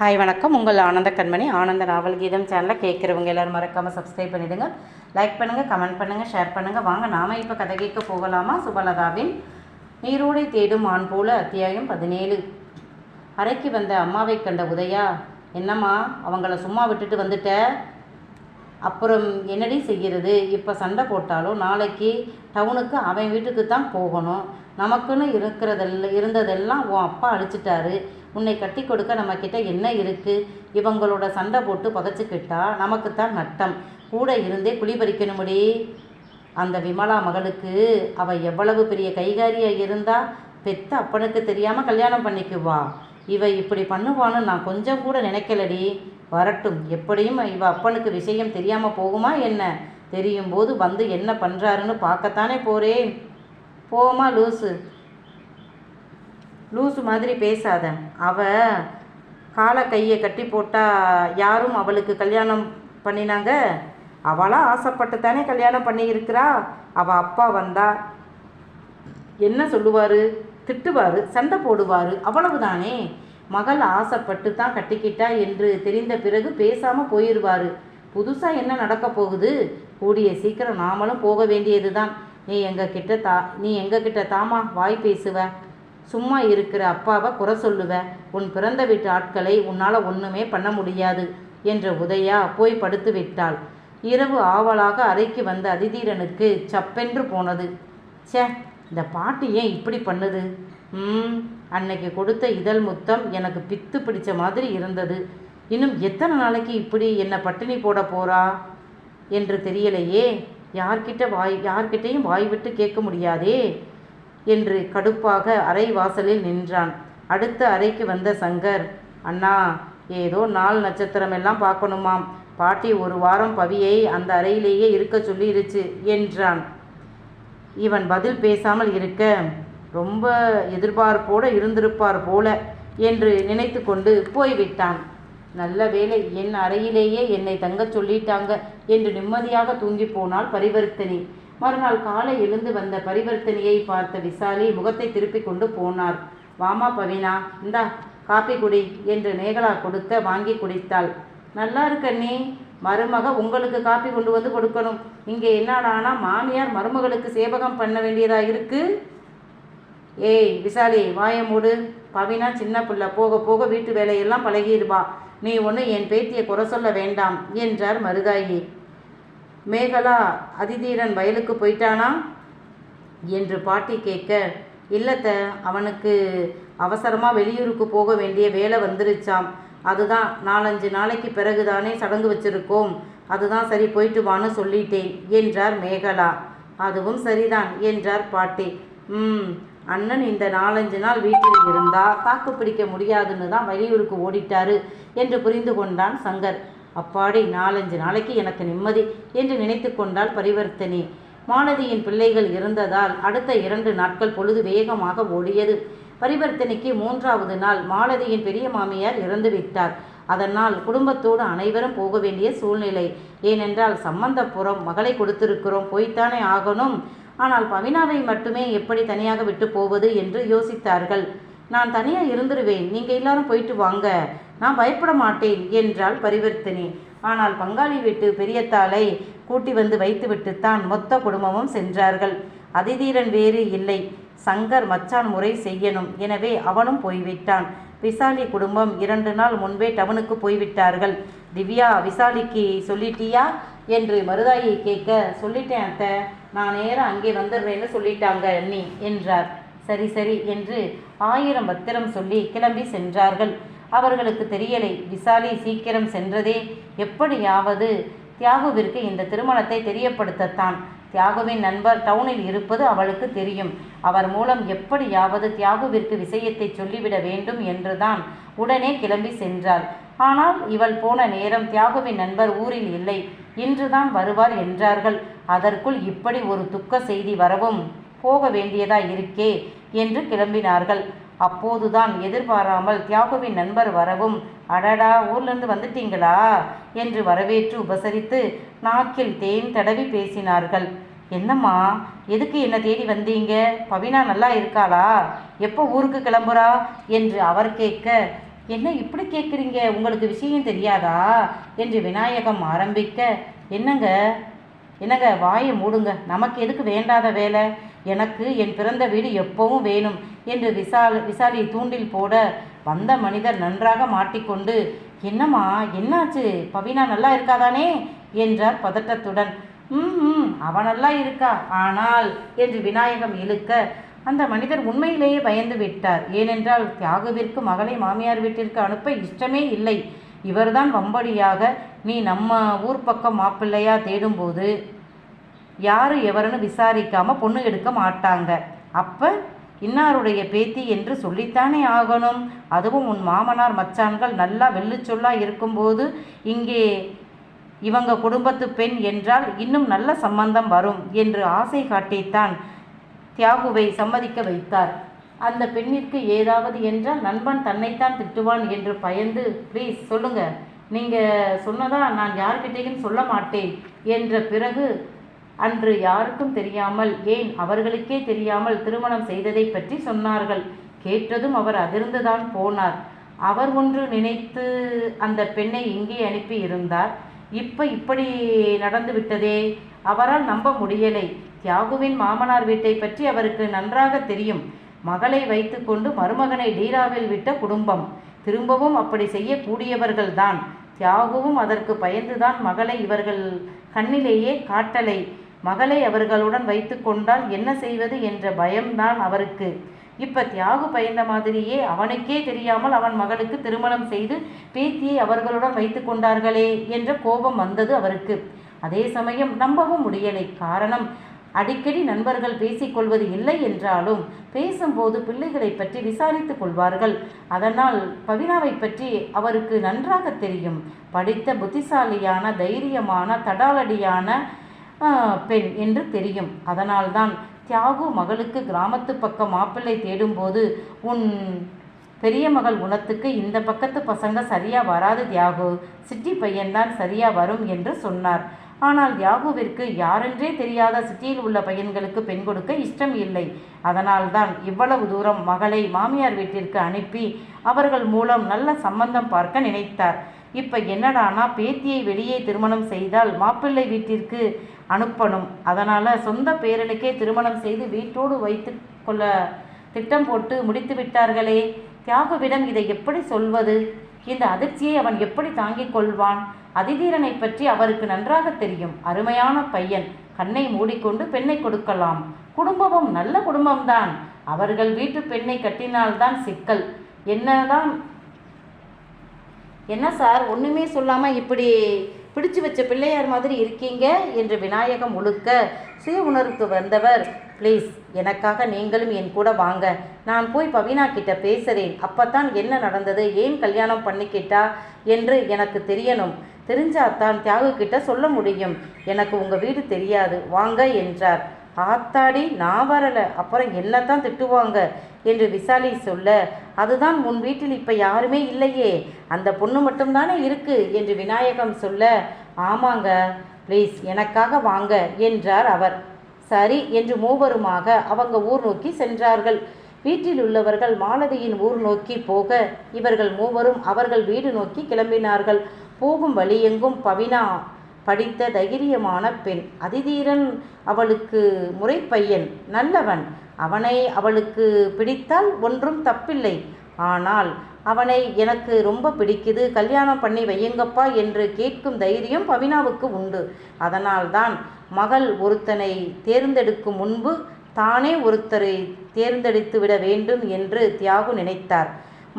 Hi வணக்கம். உங்கள் ஆனந்த கண்மணி ஆனந்த நாவல் கீதம் சேனலில் கேட்குறவங்க எல்லோரும் மறக்காமல் சப்ஸ்கிரைப் பண்ணிவிடுங்க லைக் பண்ணுங்கள் கமெண்ட் பண்ணுங்கள் ஷேர் பண்ணுங்கள் வாங்க நாம இப்போ கதை கேட்க போகலாமா? சுபலதாவின் நீரோடை தேடும் ஆண் போல அத்தியாயம் பதினேழு. அறைக்கு வந்த அம்மாவை கண்ட உதயா என்னம்மா அவங்கள சும்மா விட்டுட்டு வந்துட்ட? அப்புறம் என்னடி செய்கிறது இப்போ சண்டை போட்டாலும் நாளைக்கு டவுனுக்கு அவன் வீட்டுக்கு தான் போகணும். நமக்குன்னு இருக்கிறதெல்லாம் இருந்ததெல்லாம் உன் அப்பா அழிச்சிட்டாரு. உன்னை கட்டி கொடுக்க நம்மக்கிட்ட என்ன இருக்குது இவங்களோட சண்டை போட்டு பகைச்சிக்கிட்டா நமக்கு தான் நட்டம். கூட இருந்தே குழி பறிக்கணுமுடி. அந்த விமலா மகளுக்கு அவள் எவ்வளவு பெரிய கைகாரியாக இருந்தா பெத்த அப்பனுக்கு தெரியாமல் கல்யாணம் பண்ணிக்குவா. இவ இப்படி பண்ணுவான்னு நான் கொஞ்சம் கூட நினைக்கலடி. வரட்டும். எப்படியும் இவ அப்பனுக்கு விஷயம் தெரியாமல் போகுமா என்ன? தெரியும் போது வந்து என்ன பண்ணுறாருன்னு பார்க்கத்தானே போகிறேன் போமா லூசு. லூசு மாதிரி பேசாத. அவ காலை கையை கட்டி போட்டா யாரும் அவளுக்கு கல்யாணம் பண்ணினாங்க? அவளாக ஆசைப்பட்டு தானே கல்யாணம் பண்ணியிருக்கிறா? அவள் அப்பா வந்தா என்ன சொல்லுவார்? திட்டுவார் சண்டை போடுவார் அவ்வளவுதானே? மகள் ஆசைப்பட்டு தான் கட்டிக்கிட்டா என்று தெரிந்த பிறகு பேசாமல் போயிடுவார் புதுசாக என்ன நடக்க போகுது? கூடிய சீக்கிரம் நாமளும் போக வேண்டியது தான் நீ எங்கள் கிட்ட தா நீ எங்கள் கிட்ட தாமா வாய் பேசுவ? சும்மா இருக்கிற அப்பாவை குறை சொல்லுவ? உன் பிறந்த வீட்டு ஆட்களை உன்னால் ஒன்றுமே பண்ண முடியாது என்ற உதயா போய் படுத்து விட்டாள். இரவு ஆவலாக அறைக்கு வந்த அதிதீரனுக்கு சப்பென்று போனது. ச்சே இந்த பாட்டு ஏன் இப்படி பண்ணுது? ம் அன்னைக்கு கொடுத்த இதழ் முத்தம் எனக்கு பித்து பிடிச்ச மாதிரி இருந்தது. இன்னும் எத்தனை நாளைக்கு இப்படி என்னை பட்டினி போட போறா? என்று தெரியலையே. யார்கிட்ட வாய் யார்கிட்டையும் வாய் விட்டு கேட்க முடியாதே என்று கடுப்பாக அறை வாசலில் நின்றான். அடுத்த அறைக்கு வந்த சங்கர் அண்ணா ஏதோ நாள் நட்சத்திரம் எல்லாம் பார்க்கணுமாம். பாட்டி ஒரு வாரம் பவியை அந்த அறையிலேயே இருக்க சொல்லிருச்சு என்றான். இவன் பதில் பேசாமல் இருக்க ரொம்ப எதிர்பார்ப்போடு இருந்திருப்பார் போல என்று நினைத்து கொண்டு போய்விட்டான். நல்ல வேளை என் அறையிலேயே என்னை தங்கச் சொல்லிட்டாங்க என்று நிம்மதியாக தூங்கி போனாள் பரிவர்த்தனி. மறுநாள் காலை எழுந்து வந்த பரிவர்த்தனையை பார்த்த விசாலி முகத்தை திருப்பி கொண்டு போனார். வாமா பவினா இந்தா காப்பி குடி என்று நேகலா கொடுக்க வாங்கி குடித்தாள். நல்லா இருக்கண்ணே மருமக உங்களுக்கு காப்பி கொண்டு வந்து கொடுக்கணும். இங்கே என்னடானா மாமியார் மருமகளுக்கு சேவகம் பண்ண வேண்டியதாக இருக்குது ஏய் விசாலி வாய மூடு. பவினா சின்ன பிள்ளை போக போக வீட்டு வேலையெல்லாம் பழகிடுவா. நீ ஒன்று என் பேத்தியை குறை சொல்ல வேண்டாம் என்றார் மருதாயி. மேகலா அதிதீரன் வயலுக்கு போயிட்டானா? என்று பாட்டி கேட்க இல்லத்த அவனுக்கு அவசரமாக வெளியூருக்கு போக வேண்டிய வேலை வந்துருச்சாம். அதுதான் நாலஞ்சு நாளைக்கு பிறகுதானே சடங்கு வச்சிருக்கோம். அதுதான் சரி போயிட்டு வான்னு சொல்லிட்டேன் என்றார் மேகலா. அதுவும் சரிதான் என்றார் பாட்டி. ம் அண்ணன் இந்த நாலஞ்சு நாள் வீட்டில் இருந்தால் தாக்கு பிடிக்க முடியாதுன்னு தான் வெளியூருக்கு ஓடிட்டாரு என்று புரிந்து கொண்டான் சங்கர். அப்பாடி நாலஞ்சு நாளைக்கு எனக்கு நிம்மதி என்று நினைத்து கொண்டாள் பரிவர்த்தனி. மாலதியின் பிள்ளைகள் இருந்ததால் அடுத்த இரண்டு நாட்கள் பொழுது வேகமாக ஓடியது. பரிவர்த்தனைக்கு மூன்றாவது நாள் மாலதியின் பெரிய மாமியார் இறந்து விட்டார். அதனால் குடும்பத்தோடு அனைவரும் போக வேண்டிய சூழ்நிலை. ஏனென்றால் சம்பந்தப்புறம் மகளை கொடுத்திருக்கிறோம் போய்த்தானே ஆகணும். ஆனால் பவினாவை மட்டுமே எப்படி தனியாக விட்டு போவது என்று யோசித்தார்கள். நான் தனியாக இருந்துருவேன். நீங்கள் எல்லாரும் போயிட்டு வாங்க. நான் பயப்பட மாட்டேன் என்றாள் பரிவர்த்தனி. ஆனால் பங்காளி வீட்டு பெரியத்தாளை கூட்டி வந்து வைத்துவிட்டுத்தான் மொத்த குடும்பமும் சென்றார்கள். அதிதீரன் வேறு இல்லை. சங்கர் மச்சான் முறை செய்யணும். எனவே அவனும் போய்விட்டான். விசாலி குடும்பம் இரண்டு நாள் முன்பே டவுனுக்கு போய்விட்டார்கள். திவ்யா விசாலிக்கு சொல்லிட்டியா? என்று மருதாயை கேட்க சொல்லிட்டேன் அத்தை. நான் நேரம் அங்கே வந்துடுறேன்னு சொல்லிட்டாங்க அண்ணி என்றார். சரி சரி என்று ஆயிரம் பத்திரம் சொல்லி கிளம்பி சென்றார்கள். அவர்களுக்கு தெரியலை விசாலி சீக்கிரம் சென்றதே எப்படியாவது தியாகுவிற்கு இந்த திருமணத்தை தெரியப்படுத்தத்தான். தியாகுவின் நண்பர் டவுனில் இருப்பது அவளுக்கு தெரியும். அவர் மூலம் எப்படியாவது தியாகுவிற்கு விஷயத்தை சொல்லிவிட வேண்டும் என்றுதான் உடனே கிளம்பி சென்றாள். ஆனால் இவள் போன நேரம் தியாகுவின் நண்பர் ஊரில் இல்லை. இன்றுதான் வருவார் என்றார்கள். அதற்குள் இப்படி ஒரு துக்க செய்தி வரவும் போக வேண்டியதா இருக்கே என்று கிளம்பினார்கள். அப்போதுதான் எதிர்பாராமல் தியாகுவின் நண்பர் வரவும் அடடா ஊர்லேருந்து வந்துட்டீங்களா? என்று வரவேற்று உபசரித்து நாக்கில் தேன் தடவி பேசினார்கள். என்னம்மா எதுக்கு என்ன தேடி வந்தீங்க? பவினா நல்லா இருக்காளா? எப்போ ஊருக்கு கிளம்புறா? என்று அவர் கேட்க என்ன இப்படி கேட்குறீங்க உங்களுக்கு விஷயம் தெரியாதா? என்று விநாயகம் ஆரம்பிக்க என்னங்க? என்னங்க வாயை மூடுங்க. நமக்கு எதுக்கு வேண்டாத வேலை? எனக்கு என் பிறந்த வீடு எப்பவும் வேணும் என்று விசால் விசாலி தூண்டில் போட வந்த மனிதர் நன்றாக மாட்டிக்கொண்டு என்னம்மா என்னாச்சு? பவினா நல்லா இருக்காதானே? என்றார் பதட்டத்துடன். ம் அவன் நல்லா இருக்கா? ஆனால் என்று விநாயகம் இழுக்க அந்த மனிதர் உண்மையிலேயே பயந்து விட்டார். ஏனென்றால் தியாகுவிற்கு மகளை மாமியார் வீட்டிற்கு அனுப்ப இஷ்டமே இல்லை. இவர்தான் வம்படியாக நீ நம்ம ஊர் பக்கம் மாப்பிள்ளையா? தேடும்போது யாரு எவருன்னு விசாரிக்காம பொண்ணு எடுக்க மாட்டாங்க. அப்போ இன்னாருடைய பேத்தி என்று சொல்லித்தானே ஆகணும். அதுவும் உன் மாமனார் மச்சான்கள் நல்லா வெள்ளுச்சொல்லா இருக்கும்போது இங்கே இவங்க குடும்பத்து பெண் என்றால் இன்னும் நல்ல சம்பந்தம் வரும் என்று ஆசை காட்டித்தான். தியாகுவை சம்மதிக்க வைத்தார். அந்த பெண்ணிற்கு ஏதாவது என்றால் நண்பன் தன்னைத்தான் திட்டுவான் என்று பயந்து ப்ளீஸ் சொல்லுங்க. நீங்கள் சொன்னதா நான் யார்கிட்டையும் சொல்ல மாட்டேன் என்ற பிறகு அன்று யாருக்கும் தெரியாமல் ஏன் அவர்களுக்கே தெரியாமல் திருமணம் செய்ததை பற்றி சொன்னார்கள். கேட்டதும் அவர் அதிர்ந்துதான் போனார். அவர் ஒன்று நினைத்து அந்த பெண்ணை இங்கே அனுப்பி இருந்தார் இப்ப இப்படி நடந்து விட்டதே அவரால் நம்ப முடியலை. தியாகுவின் மாமனார் வீட்டை பற்றி அவருக்கு நன்றாக தெரியும். மகளை வைத்துக்கொண்டு மருமகனை டீராவில் விட்ட குடும்பம். திரும்பவும் அப்படி செய்யக்கூடியவர்கள்தான். தியாகுவும் அதற்கு பயந்துதான் மகளை இவர்கள் கண்ணிலேயே காட்டலை. மகளை அவர்களுடன் வைத்து கொண்டால் என்ன செய்வது என்ற பயம்தான் அவருக்கு. இப்ப தியாகு பயந்த மாதிரியே அவனுக்கே தெரியாமல் அவன் மகளுக்கு திருமணம் செய்து பேத்தியை அவர்களுடன் வைத்து கொண்டார்களே என்ற கோபம் வந்தது அவருக்கு. அதே சமயம் நம்பவும் முடியலை. காரணம் அடிக்கடி நண்பர்கள் பேசிக்கொள்வது இல்லை என்றாலும் பேசும்போது பிள்ளைகளை பற்றி விசாரித்துக் கொள்வார்கள். அதனால் பவினாவை பற்றி அவருக்கு நன்றாக தெரியும். படித்த புத்திசாலியான தைரியமான தடாலடியான பெண் என்று தெரியும். அதனால்தான் தியாகு மகளுக்கு கிராமத்து பக்கம் மாப்பிள்ளை தேடும்போது உன் பெரிய மகள் குணத்துக்கு இந்த பக்கத்து பசங்க சரியா வராது தியாகு. சிட்டி பையன்தான் சரியா வரும் என்று சொன்னார். ஆனால் தியாகுவிற்கு யாரென்றே தெரியாத சிட்டியில் உள்ள பையன்களுக்கு பெண் கொடுக்க இஷ்டம் இல்லை. அதனால்தான் இவ்வளவு தூரம் மகளை மாமியார் வீட்டிற்கு அனுப்பி அவர்கள் மூலம் நல்ல சம்பந்தம் பார்க்க நினைத்தார். இப்ப என்னடானா பேத்தியை வெளியே திருமணம் செய்தால் மாப்பிள்ளை வீட்டிற்கு அனுப்பணும். அதனால் சொந்த பேரனுக்கே திருமணம் செய்து வீட்டோடு வைத்து கொள்ள திட்டம் போட்டு முடித்து விட்டார்களே தியாகுவிடம் இதை எப்படி சொல்வது? இந்த அதிர்ச்சியை அவன் எப்படி தாங்கிக் கொள்வான்? அதிதீரனை பற்றி அவருக்கு நன்றாக தெரியும். அருமையான பையன். கண்ணை மூடிக்கொண்டு பெண்ணை கொடுக்கலாம். குடும்பமும் நல்ல குடும்பம்தான். அவர்கள் வீட்டு பெண்ணை கட்டினால்தான் சிக்கல். என்னதான் என்ன சார்? ஒன்றுமே சொல்லாமல் இப்படி பிடிச்சு வச்ச பிள்ளையார் மாதிரி இருக்கீங்க என்று விநாயகம் முழுக்க சுய உணர்வுக்கு வந்தவர் ப்ளீஸ் எனக்காக நீங்களும் என் கூட வாங்க. நான் போய் பவினா கிட்ட பேசுகிறேன் அப்பத்தான் என்ன நடந்தது? ஏன் கல்யாணம் பண்ணிக்கிட்டா என்று எனக்கு தெரியணும். தெரிஞ்சாதான் தியாகு கிட்ட சொல்ல முடியும். எனக்கு உங்கள் வீடு தெரியாது. வாங்க என்றார். ஆத்தாடி நான் வரலை. அப்புறம் என்னத்தான் திட்டுவாங்க? என்று விசாலி சொல்ல அதுதான் உன் வீட்டில் இப்போ யாருமே இல்லையே. அந்த பொண்ணு மட்டும்தானே இருக்கு? என்று விநாயகம் சொல்ல ஆமாங்க. ப்ளீஸ் எனக்காக வாங்க என்றார் அவர். சரி என்று மூவருமாக அவங்க ஊர் நோக்கி சென்றார்கள். வீட்டில் உள்ளவர்கள் மாலதியின் ஊர் நோக்கி போக இவர்கள் மூவரும் அவர்கள் வீடு நோக்கி கிளம்பினார்கள். போகும் வழியெங்கும் பவினா படித்த தைரியமான பெண். அதிதீரன் அவளுக்கு முறைப்பையன் நல்லவன். அவனை அவளுக்கு பிடித்தால் ஒன்றும் தப்பில்லை. ஆனால் அவனை எனக்கு ரொம்ப பிடிக்குது. கல்யாணம் பண்ணி வையுங்கப்பா என்று கேட்கும் தைரியம் பவினாவுக்கு உண்டு. அதனால்தான் மகள் ஒருத்தனை தேர்ந்தெடுக்கும் முன்பு தானே ஒருத்தரை தேர்ந்தெடுத்து விட வேண்டும் என்று தியாகு நினைத்தார்.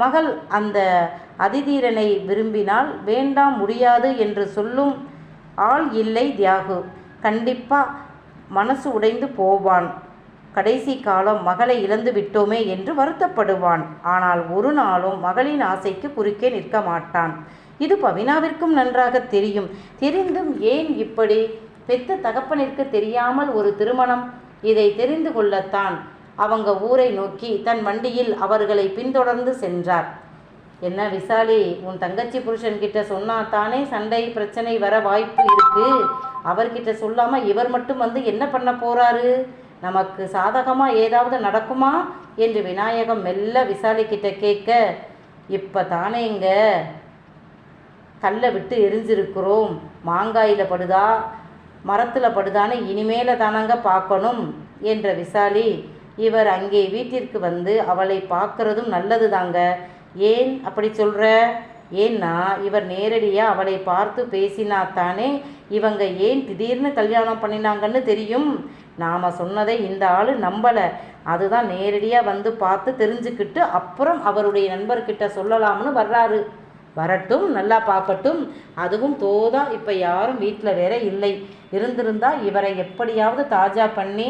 மகள் அந்த அதிதீரனை விரும்பினால் வேண்டாம் முடியாது என்று சொல்லும் ஆள் இல்லை தியாகு. கண்டிப்பாக மனசு உடைந்து போவான். கடைசி காலம் மகளை இழந்து விட்டோமே என்று வருத்தப்படுவான். ஆனால் ஒரு நாளும் மகளின் ஆசைக்கு குறுக்கே நிற்க மாட்டான். இது பவினாவிற்கும் நன்றாக தெரியும். தெரிந்தும் ஏன் இப்படி? பெத்த தகப்பனிற்கு தெரியாமல் ஒரு திருமணம்? இதை தெரிந்து கொள்ளத்தான். அவங்க ஊரை நோக்கி தன் வண்டியில் அவர்களை பின்தொடர்ந்து சென்றார். என்ன விசாலி உன் தங்கச்சி புருஷன்கிட்ட சொன்னா தானே சண்டை பிரச்சனை வர வாய்ப்பு இருக்கு. அவர்கிட்ட சொல்லாம இவர் மட்டும் வந்து என்ன பண்ண போறாரு? நமக்கு சாதகமா ஏதாவது நடக்குமா? என்று விநாயகம் மெல்ல விசாலி கிட்ட கேட்க இப்போ தானே இங்கே? கல்லை விட்டு எரிஞ்சிருக்கிறோம். மாங்காயில் படுதா? மரத்தில் படுதான்னு இனிமேல தானங்க பார்க்கணும் என்ற விசாலி இவர் அங்கே வீட்டிற்கு வந்து அவளை பார்க்கறதும் நல்லது தாங்க ஏன் அப்படி சொல்கிற ஏன்னா இவர் நேரடியாக அவளை பார்த்து பேசினாத்தானே இவங்க ஏன் திடீர்னு கல்யாணம் பண்ணினாங்கன்னு தெரியும்? நாம் சொன்னதை இந்த ஆள் நம்பலை. அதுதான் நேரடியாக வந்து பார்த்து தெரிஞ்சுக்கிட்டு அப்புறம் அவருடைய நண்பர்கிட்ட சொல்லலாம்னு வர்றாரு. வரட்டும் நல்லா பார்க்கட்டும் அதுவும் தோதா இப்போ யாரும் வீட்டில் வேற இல்லை. இருந்திருந்தால் இவரை எப்படியாவது தாஜா பண்ணி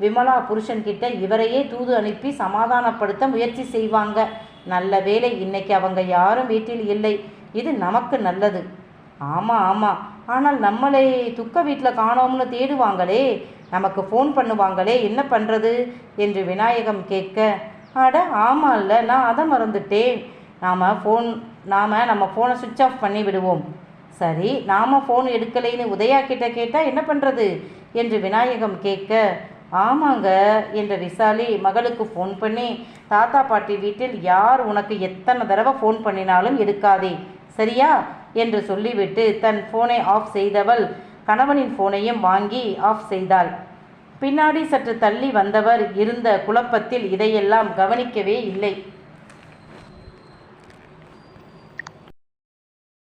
விமலா புருஷன்கிட்ட இவரையே தூது அனுப்பி சமாதானப்படுத்த முயற்சி செய்வாங்க. நல்ல வேலை இன்னைக்கு அவங்க யாரும் வீட்டில் இல்லை. இது நமக்கு நல்லது. ஆமாம் ஆமாம் ஆனால் நம்மளை துக்க வீட்டில் காணோம்னு தேடுவாங்களே. நமக்கு ஃபோன் பண்ணுவாங்களே என்ன பண்ணுறது என்று விநாயகம் கேட்க அட ஆமாம்ல நான் அதை மறந்துட்டேன். நாம் ஃபோன் நாம் நம்ம ஃபோனை சுவிட்ச் ஆஃப் பண்ணி விடுவோம். சரி நாம் ஃபோன் எடுக்கலைன்னு உதயா கிட்ட கேட்டால் என்ன பண்ணுறது என்று விநாயகம் கேட்க ஆமாங்க என்ற விசாலி மகளுக்கு ஃபோன் பண்ணி தாத்தா பாட்டி வீட்டில் யார் உனக்கு எத்தனை தடவை ஃபோன் பண்ணினாலும் எடுக்காதே சரியா? என்று சொல்லிவிட்டு தன் ஃபோனை ஆஃப் செய்தவள் கணவனின் ஃபோனையும் வாங்கி ஆஃப் செய்தாள். பின்னாடி சற்று தள்ளி வந்தவர் இருந்த குழப்பத்தில் இதையெல்லாம் கவனிக்கவே இல்லை.